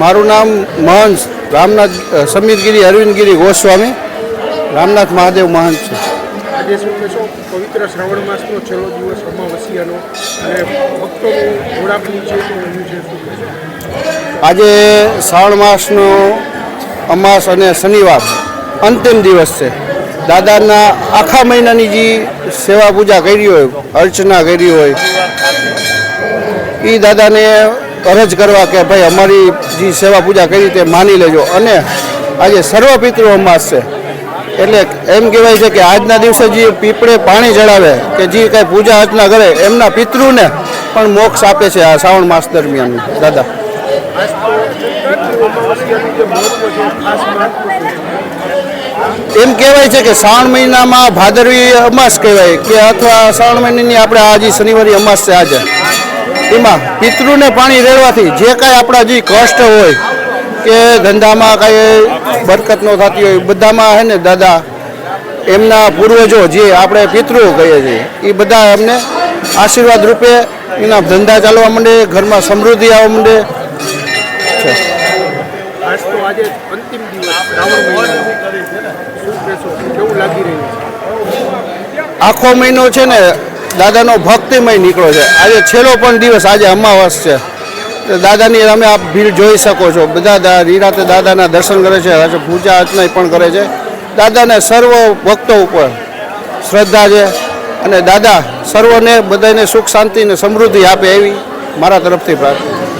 મારું નામ મહંસ રામનાથ સમીરગીરી અરવિંદગીરી ગોસ્વામી. રામનાથ મહાદેવ મહંત છે. આજે શું કહેશો પવિત્ર શ્રાવણ માસનો છેલ્લો દિવસ અમાવસ્યાનો અને ભક્તોનું ઘોડાપુર છે તો એનું છે શું આજે શ્રાવણ માસનો અમાસ અને શનિવાર અંતિમ દિવસ છે. દાદાના આખા મહિનાની જે સેવા પૂજા કરી હોય અર્ચના કરી હોય એ દાદાને અરજ કરવા કે ભાઈ અમારી જે સેવા પૂજા કરી તે માની લેજો. અને આજે સર્વ પિતૃ અમાસ છે. એટલે એમ કહેવાય છે કે આજના દિવસે જે પીપળે પાણી ચડાવે કે જે કાંઈ પૂજા અર્ચના કરે, એમના પિતૃને પણ મોક્ષ આપે છે આ શ્રાવણ માસ દરમિયાન. દાદા. એમ કહેવાય છે કે શ્રાવણ મહિનામાં ભાદરવી અમાસ કહેવાય કે અથવા શ્રાવણ મહિનાની આપણે આજે શનિવારી અમાસ છે આજે. એમાં પિતૃને પાણી રેડવાથી જે કાંઈ આપણા જે કષ્ટ હોય કે ધંધામાં કાંઈ બરકત ન થતી હોય બધામાં હે ને દાદા એમના પૂર્વજો જે આપણે પિતૃ કહીએ છીએ એ બધા એમને આશીર્વાદ રૂપે એના ધંધા ચાલવા માંડે ઘરમાં સમૃદ્ધિ આવવા માંડે. છે? આખો મહિનો છે ને દાદાનો ભક્તિમય નીકળ્યો છે. આજે છેલ્લો પણ દિવસ આજે અમાવાસ છે. દાદાની તમે આપ ભીડ જોઈ શકો છો. બધા નિરાતે દાદાના દર્શન કરે છે. પૂજા અર્ચના પણ કરે છે. દાદાને સર્વ ભક્તો ઉપર શ્રદ્ધા છે અને દાદા સર્વને બધાને સુખ, શાંતિ અને સમૃદ્ધિ આપે એવી મારા તરફથી પ્રાર્થના